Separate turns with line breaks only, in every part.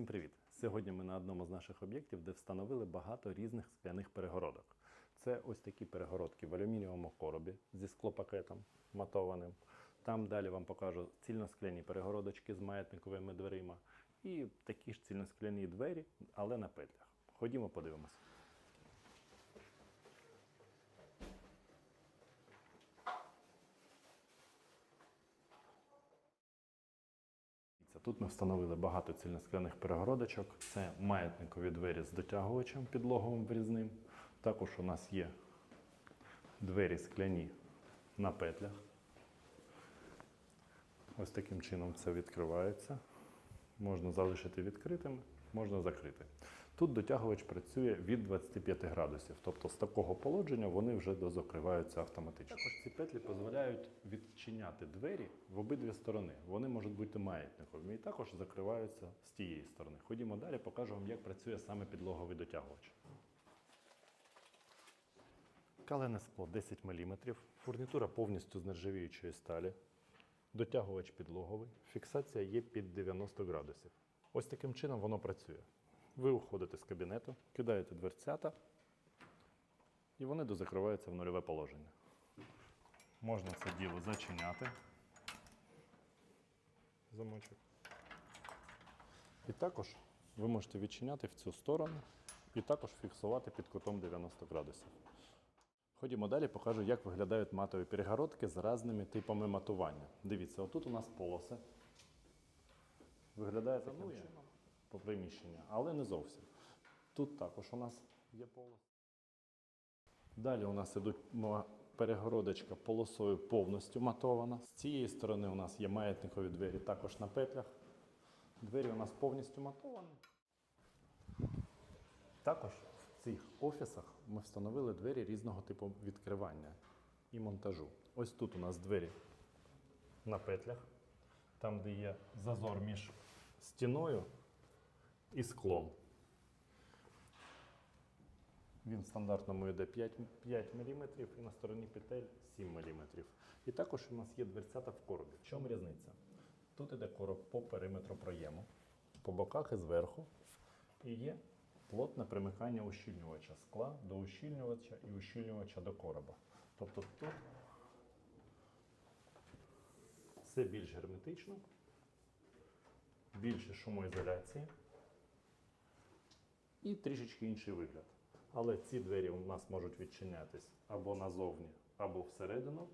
Всім привіт! Сьогодні ми на одному з наших об'єктів, де встановили багато різних скляних перегородок. Це ось такі перегородки в алюмінієвому коробі зі склопакетом матованим. Там далі вам покажу цільноскляні перегородочки з маятниковими дверима і такі ж цільноскляні двері, але на петлях. Ходімо, подивимося. Тут ми встановили багато цільноскляних перегородочок. Це маятникові двері з дотягувачем підлоговим врізним. Також у нас є двері скляні на петлях. Ось таким чином це відкривається. Можна залишити відкритими, можна закрити. Тут дотягувач працює від 25 градусів, тобто з такого положення вони вже дозакриваються автоматично. Також ці петлі дозволяють відчиняти двері в обидві сторони. Вони можуть бути маятниковими і також закриваються з тієї сторони. Ходімо далі, покажу вам, як працює саме підлоговий дотягувач. Калене скло 10 мм, фурнітура повністю з нержавіючої сталі, дотягувач підлоговий, фіксація є під 90 градусів. Ось таким чином воно працює. Ви уходите з кабінету, кидаєте дверцята, і вони дозакриваються в нульове положення. Можна це діло зачиняти. Замочок. І також ви можете відчиняти в цю сторону і також фіксувати під кутом 90 градусів. Ходімо далі, покажу, як виглядають матові перегородки з різними типами матування. Дивіться, отут у нас полоси. Виглядає таким чином по приміщенню, але не зовсім. Тут також у нас є полос. Далі у нас ідуть перегородочка полосою повністю матована. З цієї сторони у нас є маятникові двері також на петлях. Двері у нас повністю матовані. Також в цих офісах ми встановили двері різного типу відкривання і монтажу. Ось тут у нас двері на петлях, там, де є зазор між стіною і склом. Він в стандартному йде 5, 5 мм і на стороні петель 7 мм. І також у нас є дверцята в коробі. В чому різниця? Тут іде короб по периметру проєму, по боках і зверху. І є плотне примикання ущільнювача скла до ущільнювача і ущільнювача до короба. Тобто тут все більш герметично, більше шумоізоляції і трішечки інший вигляд. Але ці двері у нас можуть відчинятись або назовні, або всередину.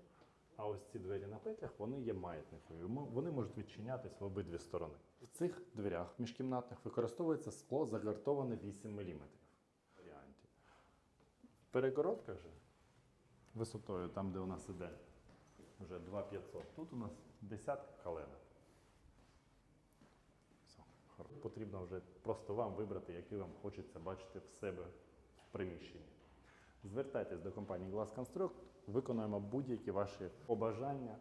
А ось ці двері на петлях вони є маятникові. Вони можуть відчинятись в обидві сторони. В цих дверях міжкімнатних використовується скло загартоване 8 мм. В перегородках же висотою, там де у нас іде вже 2500, тут у нас десятка калена. Потрібно вже просто вам вибрати, який вам хочеться бачити в себе в приміщенні. Звертайтесь до компанії Glass Construct, виконуємо будь-які ваші побажання.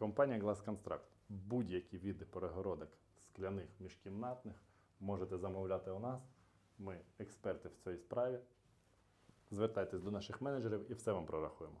Компанія Glass Construct. Будь-які види перегородок скляних міжкімнатних можете замовляти у нас. Ми експерти в цій справі. Звертайтесь до наших менеджерів і все вам прорахуємо.